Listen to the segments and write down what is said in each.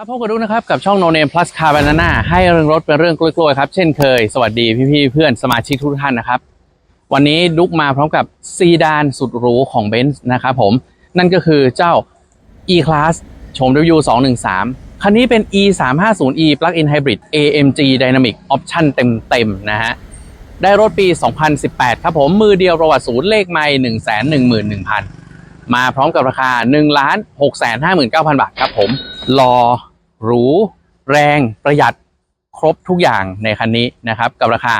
ครับพบกันดูนะครับกับช่อง No Name Plus Car Banana ให้เรื่องรถเป็นเรื่องกล้วยๆครับเช่นเคย สวัสดีพี่ๆเพื่อนสมาชิกทุกท่านนะครับ วันนี้ดุกมาพร้อมกับซีดานสุดหรูของ b e n z นะครับผม นั่นก็คือเจ้า E-Class ชม W 213 คันนี้เป็น E 3 5 0 E Plug-in Hybrid AMG Dynamic Option เต็มๆนะฮะได้รถปี 2018 ครับผมมือเดียวประวัติศูนย์เลขไม่111,000 มาพร้อมกับราคา 1 6 5 9 0 0 0 บาทครับผมรอ หรู แรงประหยัดครบทุกอย่างในคันนี้นะครับ กับราคา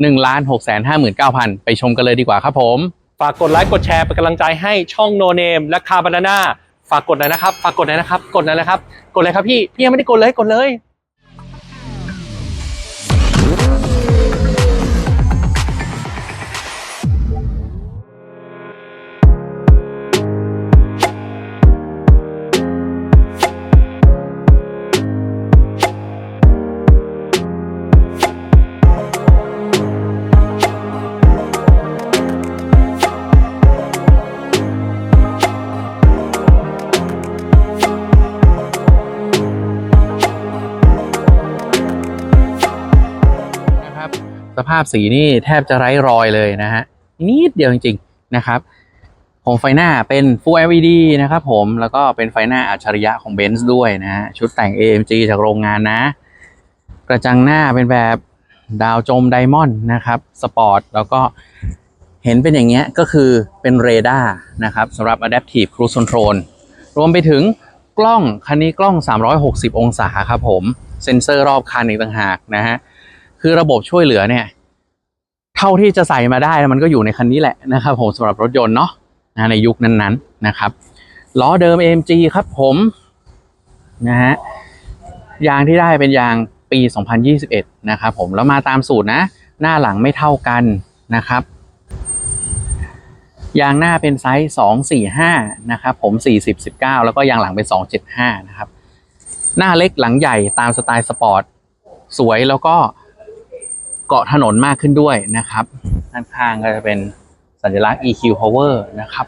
1 6 5 9 0 0 0 ไปชมกันเลยดีกว่าครับผม ฝากกดไลค์กดแชร์เป็นกำลังใจให้ช่องโนเนมและคาบานาน่าฝากกดหน่อยนะครับ ฝากกดหน่อยนะครับ กดหน่อยนะครับ กดเลยครับพี่ พี่ยังไม่ได้กดเลยกดเลย ภาพสีนี่แทบจะไร้รอยเลยนะฮะนิดเดียวจริงๆนะครับของไฟหน้าเป็น Full LED นะครับผมแล้วก็เป็นไฟหน้าอัจฉริยะของ b e n z ด้วยนะฮะชุดแต่ง AMG จากโรงงานนะ กระจังหน้าเป็นแบบดาวจมไดมอนด์นะครับสปอร์ตแล้วก็เห็นเป็นอย่างเงี้ยก็คือเป็นเรดาร์นะครับสำหรับ Adaptive Cruise Control รวมไปถึงกล้องคันนี้กล้อง 360 องศาครับผม เซ็นเซอร์รอบคันอีกต่างหากนะฮะคือระบบช่วยเหลือเนี่ย เท่าที่จะใส่มาได้มันก็อยู่ในคันนี้แหละนะครับผมสำหรับรถยนต์เนาะนะในยุคนั้นๆนะครับล้อเดิม AMG ครับผมนะฮะยางที่ได้เป็นยางปี 2021 นะครับผมแล้วมาตามสูตรนะ หน้าหลังไม่เท่ากันนะครับยางหน้าเป็นไซส์245 นะครับผม 40 19 แล้วก็ยางหลังเป็น 275 นะครับ หน้าเล็กหลังใหญ่ตามสไตล์สปอร์ต สวยแล้วก็ เกาะถนนมากขึ้นด้วยนะครับ ด้านข้างก็จะเป็นสัญลักษณ์ EQ Power นะครับ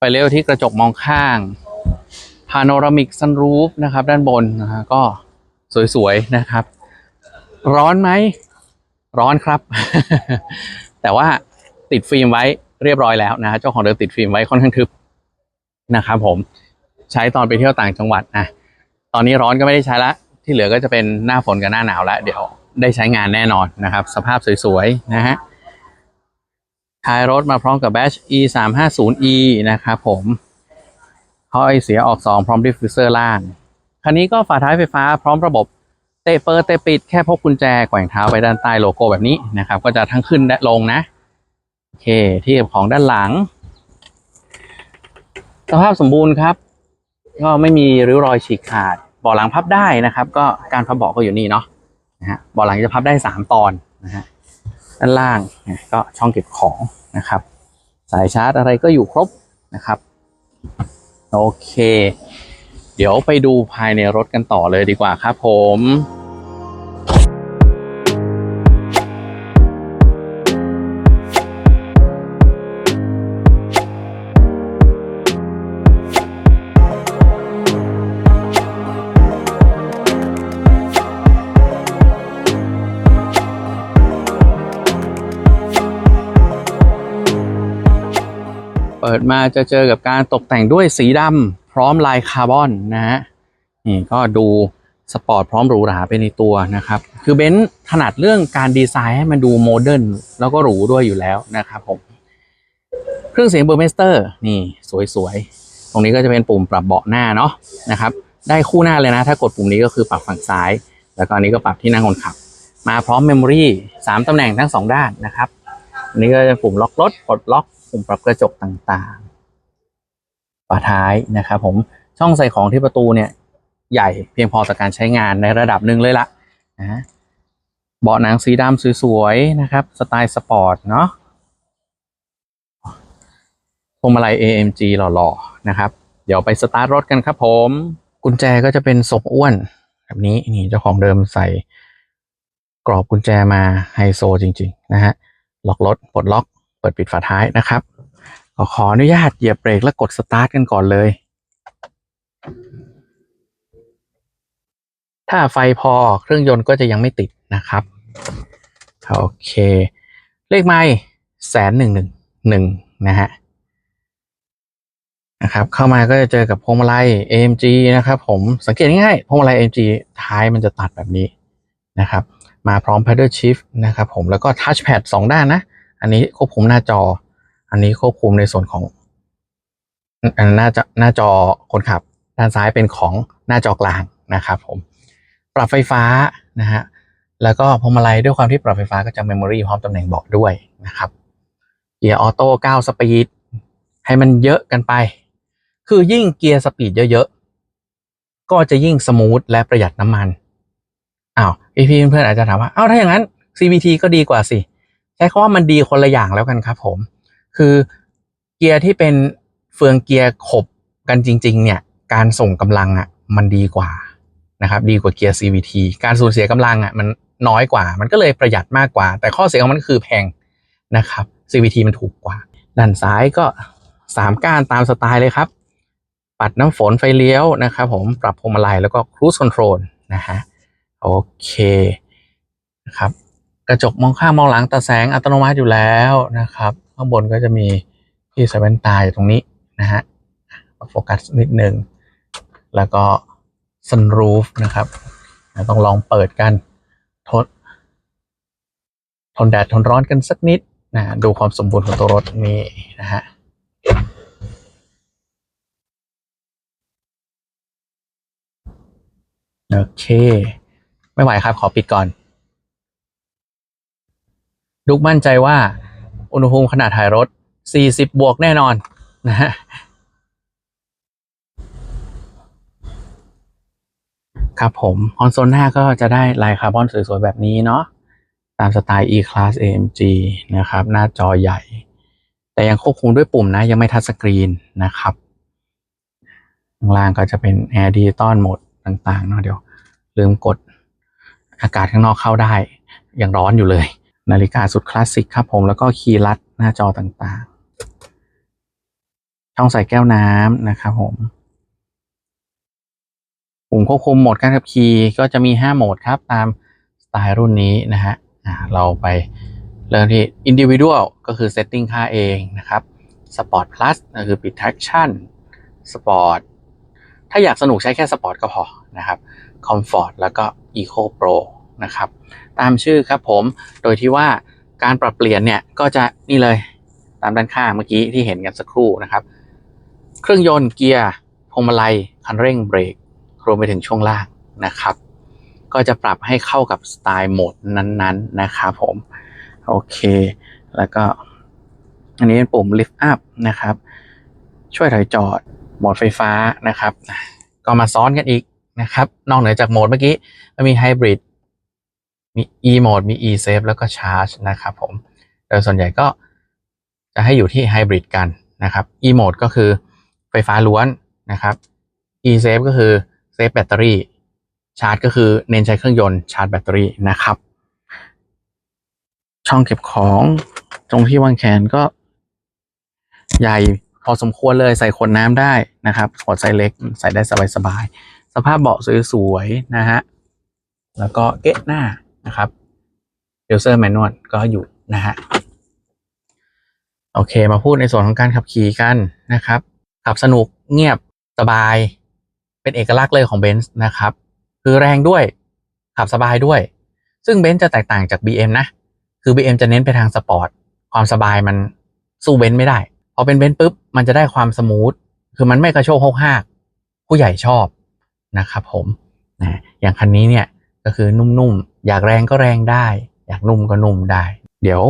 ไปเร็วที่กระจกมองข้าง Panoramic Sunroof นะครับ ด้านบนนะฮะก็สวยๆนะครับ ร้อนไหม ร้อนครับ แต่ว่าติดฟิล์มไว้เรียบร้อยแล้วนะเจ้าของเดิมติดฟิล์มไว้ค่อนข้างทึบนะครับผมใช้ตอนไปเที่ยวต่างจังหวัดนะตอนนี้ร้อนก็ไม่ได้ใช้ละ ที่เหลือก็จะเป็นหน้าฝนกับหน้าหนาวแล้วเดี๋ยว ได้ใช้งานแน่นอนนะครับ สภาพสวยๆนะฮะท้ายรถมาพร้อมกับแบช e 3 5 0 e นะครับผมท่อไอเสียออก 2 พร้อมดิฟฟิวเซอร์ล่าง คันนี้ก็ฝาท้ายไฟฟ้าพร้อมระบบเตะเปิดเตะปิดแค่พกกุญแจแกว่งเท้าไปด้านใต้โลโก้แบบนี้นะครับ ก็จะทั้งขึ้นและลงนะ โอเค ที่เก็บของด้านหลัง สภาพสมบูรณ์ครับ ก็ไม่มีริ้วรอยฉีกขาดเบาะหลังพับได้นะครับ ก็การพับเบาะก็อยู่นี่เนาะ นะฮะเบาะหลังจะพับได้สามตอนนะฮะด้านล่างก็ช่องเก็บของนะครับ สายชาร์จอะไรก็อยู่ครบนะครับโอเค เดี๋ยวไปดูภายในรถกันต่อเลยดีกว่าครับผม ปิดมาจะเจอกับการตกแต่งด้วยสีดำพร้อมลายคาร์บอนนะฮะนี่ก็ดูสปอร์ตพร้อมหรูหราไปในตัวนะครับ คือเบนซ์ถนัดเรื่องการดีไซน์ให้มันดูโมเดิร์นแล้วก็หรูด้วยอยู่แล้วนะครับผม เครื่องเสียงเบอร์เมสเตอร์นี่สวยๆ ตรงนี้ก็จะเป็นปุ่มปรับเบาะหน้าเนาะนะครับ ได้คู่หน้าเลยนะ ถ้ากดปุ่มนี้ก็คือปรับฝั่งซ้าย แล้วก็อันนี้ก็ปรับที่นั่งคนขับ มาพร้อมเมมโมรีสามตำแหน่งทั้งสองด้านนะครับอันนี้ก็จะปุ่มล็อกรถปลดล็อก ปุ่มปรับกระจกต่างๆ ฝาท้ายนะครับผมช่องใส่ของที่ประตูเนี่ยใหญ่เพียงพอต่อการใช้งานในระดับหนึ่งเลยละนะเบาะหนังสีดำสวยๆนะครับ สไตล์สปอร์ตเนาะพวงมาลัย AMG หล่อๆนะครับ เดี๋ยวไปสตาร์ทรถกันครับผม กุญแจก็จะเป็นทรงอ้วน แบบนี้นี่เจ้าของเดิมใส่กรอบกุญแจมาไฮโซจริง ๆ นะฮะล็อกรถปลดล็อก เปิดปิดฝาท้ายนะครับขอขอนุญาตเหยียบเบรกและกดสตาร์ทกันก่อนเลย ถ้าไฟพอเครื่องยนต์ก็จะยังไม่ติดนะครับ โอเค เลขไม่แสนหนึ่งหนึ่งหนึ่งนะฮะนะครับเข้ามาก็จะเจอกับพวงมาลัย AMG นะครับผมสังเกตง่ายๆพวงมาลัย AMG ท้ายมันจะตัดแบบนี้นะครับ มาพร้อม paddle shift นะครับผมแล้วก็ touchpad สองด้านนะ อันนี้ควบคุมหน้าจอ อันนี้ควบคุมในส่วนของอันหน้าจอหน้าจอคนขับ ด้านซ้ายเป็นของหน้าจอกลางนะครับผมปรับไฟฟ้านะฮะแล้วก็พวงมาลัยด้วยความที่ปรับไฟฟ้าก็จะเมมโมรีพร้อมตำแหน่งเบาะด้วยนะครับเกียร์ออโต้9สปีดให้มันเยอะกันไป คือยิ่งเกียร์สปีดเยอะๆ ก็จะยิ่งสมูทและประหยัดน้ำมันอ้าวพี่เพื่อนๆอาจจะถามว่าอ้าวถ้าอย่างนั้น CVT ก็ดีกว่าสิ ใช้คำว่ามันดีคนละอย่างแล้วกันครับผมคือเกียร์ที่เป็นเฟืองเกียร์ขบกันจริง ๆ เนี่ย การส่งกำลังอะมันดีกว่านะครับ ดีกว่าเกียร์ CVT การสูญเสียกำลังอะมันน้อยกว่า มันก็เลยประหยัดมากกว่า แต่ข้อเสียของมันคือแพงนะครับ CVT มันถูกกว่า ด้านซ้ายก็สามก้านตามสไตล์เลยครับ ปัดน้ำฝนไฟเลี้ยวนะครับผมปรับพวงมาลัยแล้วก็ cruise control นะฮะโอเคนะครับ กระจกมองข้างมองหลังตาแสงอัตโนมัติอยู่แล้วนะครับ ข้างบนก็จะมีที่ใส่แว่นตาอยู่ตรงนี้นะฮะโฟกัสนิดนึง แล้วก็ sunroof นะครับ ต้องลองเปิดกันทนทนแดดทนร้อนกันสักนิดนะดูความสมบูรณ์ของตัวรถนี้นะฮะโอเค ไม่ไหวครับขอปิดก่อน ดุกมั่นใจว่าอุณหภูมิขนาดถ่ายรถ 40 บวกแน่นอนนะฮะครับผมคอนโซลหน้าก็จะได้ลายคาร์บอนสวยๆ แบบนี้เนาะตามสไตล์ E-Class AMG นะครับ หน้าจอใหญ่ แต่ยังควบคุมด้วยปุ่มนะ ยังไม่ทัชสกรีนนะครับ ข้างล่างก็จะเป็น Air Digital Mode ต่างๆเนาะเดี๋ยว ลืมกดอากาศข้างนอกเข้าได้ ยังร้อนอยู่เลย นาฬิกาสุดคลาสสิกครับผมแล้วก็คีย์ลัดหน้าจอต่างๆ ช่องใส่แก้วน้ำนะครับผมปุ่มควบคุมโหมดการขับขี่ก็จะมี 5 โหมดครับ ตามสไตล์รุ่นนี้นะฮะเราไปเริ่มที่ individual ก็คือ setting ค่าเองนะครับ sport plus ก็คือปิด traction sport ถ้าอยากสนุกใช้แค่ sport ก็พอนะครับ comfort แล้วก็ eco pro นะครับ ตามชื่อครับผมโดยที่ว่าการปรับเปลี่ยนเนี่ยก็จะนี่เลยตามด้านข้างเมื่อกี้ที่เห็นกันสักครู่นะครับ เครื่องยนต์เกียร์พวงมาลัยคันเร่งเบรกรวมไปถึงช่วงล่างนะครับ ก็จะปรับให้เข้ากับสไตล์โหมดนั้นๆนะครับผม โอเค แล้วก็ อันนี้เป็นปุ่ม lift up นะครับ ช่วยถอยจอดโหมดไฟฟ้านะครับ ก็มาซ้อนกันอีกนะครับ นอกเหนือจากโหมดเมื่อกี้มันมีไฮบริด มี e โหมดมี e save แล้วก็ charge นะครับผมโดยส่วนใหญ่ก็จะให้อยู่ที่ไฮบริดกันนะครับ e โหมดก็คือไฟฟ้าล้วนนะครับ e save ก็คือเซฟแบตเตอรี่ชาร์จก็คือเน้นใช้เครื่องยนต์ชาร์จแบตเตอรี่นะครับ ช่องเก็บของตรงที่วางแขนก็ ใหญ่พอสมควรเลยใส่ขวดน้ำได้นะครับขวดไซส์เล็กใส่ได้สบายๆสภาพเบาะสวยๆนะฮะแล้วก็เกะหน้า นะครับเดลเซอร์แมนนวลก็อยู่นะฮะโอเค มาพูดในส่วนของการขับขี่กันนะครับ ขับสนุกเงียบสบาย เป็นเอกลักษณ์เลยของเบนซ์นะครับ คือแรงด้วย ขับสบายด้วย ซึ่งเบนซ์จะแตกต่างจาก BM นะ คือ BM จะเน้นไปทางสปอร์ต ความสบายมันสู้เบนซ์ไม่ได้ พอเป็นเบนซ์ปุ๊บ มันจะได้ความสมูท คือมันไม่กระโชกโฮกฮากผู้ใหญ่ชอบนะครับผมนะอย่างคันนี้เนี่ย ก็คือนุ่มๆ อยากแรงก็แรงได้ อยากนุ่มก็นุ่มได้ เดี๋ยว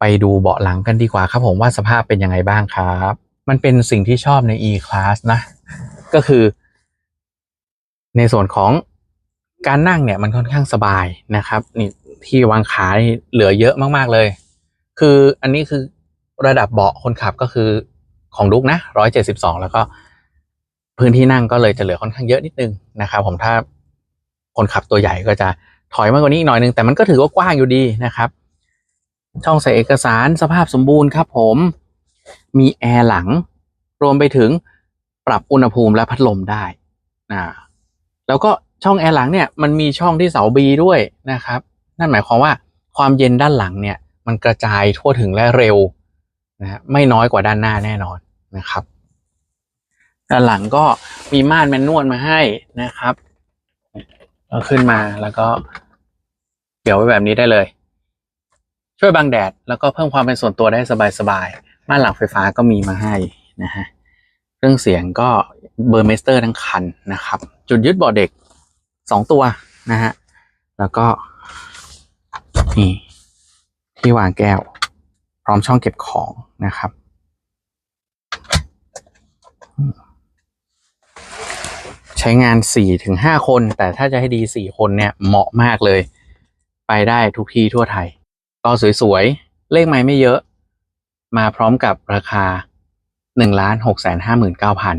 ไปดูเบาะหลังกันดีกว่าครับผมว่าสภาพเป็นยังไงบ้างครับ มันเป็นสิ่งที่ชอบใน E-Class นะ ก็คือ ในส่วนของการนั่งเนี่ยมันค่อนข้างสบายนะครับนี่ที่วางขาเหลือเยอะมากๆเลย คืออันนี้คือระดับเบาะคนขับก็คือของดุกนะร้อยเจ็ดสิบสองแล้วก็พื้นที่นั่งก็เลยจะเหลือค่อนข้างเยอะนิดนึงนะครับ ผมถ้า คนขับตัวใหญ่ก็จะถอยมากกว่านี้อีกหน่อยนึงแต่มันก็ถือว่ากว้างอยู่ดีนะครับ ช่องใส่เอกสารสภาพสมบูรณ์ครับผมมีแอร์หลัง รวมไปถึงปรับอุณหภูมิและพัดลมได้นะแล้วก็ช่องแอร์หลังเนี่ยมันมีช่องที่เสา B ด้วยนะครับ นั่นหมายความว่าความเย็นด้านหลังเนี่ย มันกระจายทั่วถึงและเร็วนะฮะไม่น้อยกว่าด้านหน้าแน่นอนนะครับ ด้านหลังก็มีม่านแมนนวลมาให้นะครับ เราขึ้นมาแล้วก็เกี่ยวไว้แบบนี้ได้เลย ช่วยบังแดด แล้วก็เพิ่มความเป็นส่วนตัวได้สบายๆม่านหลังไฟฟ้าก็มีมาให้นะฮะเครื่องเสียงก็เบอร์เมสเตอร์ทั้งคันนะครับ จุดยึดเบาะเด็กสองตัวนะฮะแล้วก็นี่ที่วางแก้ว พร้อมช่องเก็บของนะครับ ใช้งานสี่ถึงห้าคน แต่ถ้าจะให้ดีสี่คนเนี่ยเหมาะมากเลย ไปได้ทุกที่ทั่วไทย ก็สวยๆ เลขไม่ไม่เยอะ มาพร้อมกับราคาหนึ่งล้านหกแสนห้าหมื่นเก้าพัน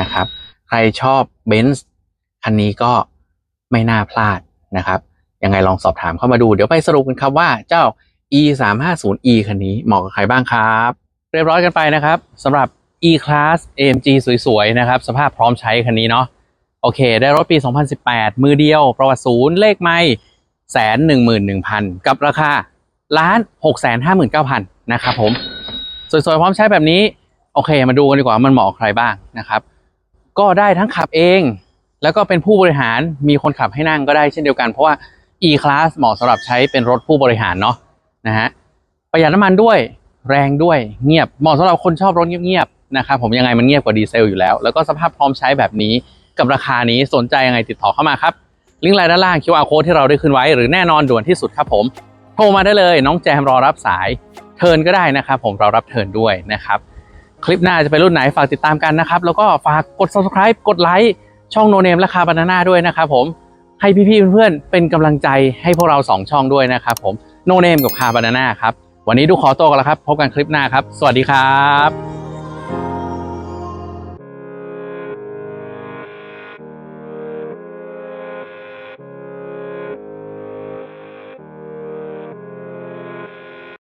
นะครับ ใครชอบเบนซ์คันนี้ก็ไม่น่าพลาดนะครับ ยังไงลองสอบถามเข้ามาดู เดี๋ยวไปสรุปกันครับว่าเจ้า e 3 5 0 e คันนี้เหมาะกับใครบ้างครับ เรียบร้อยกันไปนะครับสำหรับ e class amg สวยๆ นะครับ สภาพพร้อมใช้คันนี้เนาะโอเค ได้รถปี 2018 มือเดียว ประวัติศูนย์เลขไม่แสนหนึ่งหมื่นหนึ่งพันกับราคาล้านหกแสนห้าหมื่นเก้าพันนะครับผม สวยๆ พร้อมใช้แบบนี้ โอเค มาดูกันดีกว่ามันเหมาะใครบ้างนะครับ ก็ได้ทั้งขับเอง แล้วก็เป็นผู้บริหารมีคนขับให้นั่งก็ได้เช่นเดียวกันเพราะว่า e class เหมาะสำหรับใช้เป็นรถผู้บริหารเนาะนะฮะประหยัดน้ำมันด้วยแรงด้วยเงียบเหมาะสำหรับคนชอบรถเงียบๆ นะครับผมยังไงมันเงียบกว่าดีเซลอยู่แล้ว แล้วก็สภาพพร้อมใช้แบบนี้กับราคานี้สนใจยังไงติดต่อเข้ามาครับลิงก์ไลน์ด้านล่าง QR code ที่เราได้ขึ้นไว้หรือแน่นอนด่วนที่สุดครับผม โทรมาได้เลย น้องแจมรอรับสายเทิร์นก็ได้นะครับผมเรารับเทิร์นด้วยนะครับ คลิปหน้าจะเป็นรุ่นไหนฝากติดตามกันนะครับ แล้วก็ฝากกด subscribe กดไลค์ช่องโนเนมและคาบานาน่าด้วยนะครับผมให้พี่ๆเพื่อนๆเป็นกำลังใจให้พวกเรา 2 ช่องด้วยนะครับผมโนเนมกับคาบานาน่าครับวันนี้ดูขอตัวกันแล้วครับ พบกันคลิปหน้าครับ สวัสดีครับ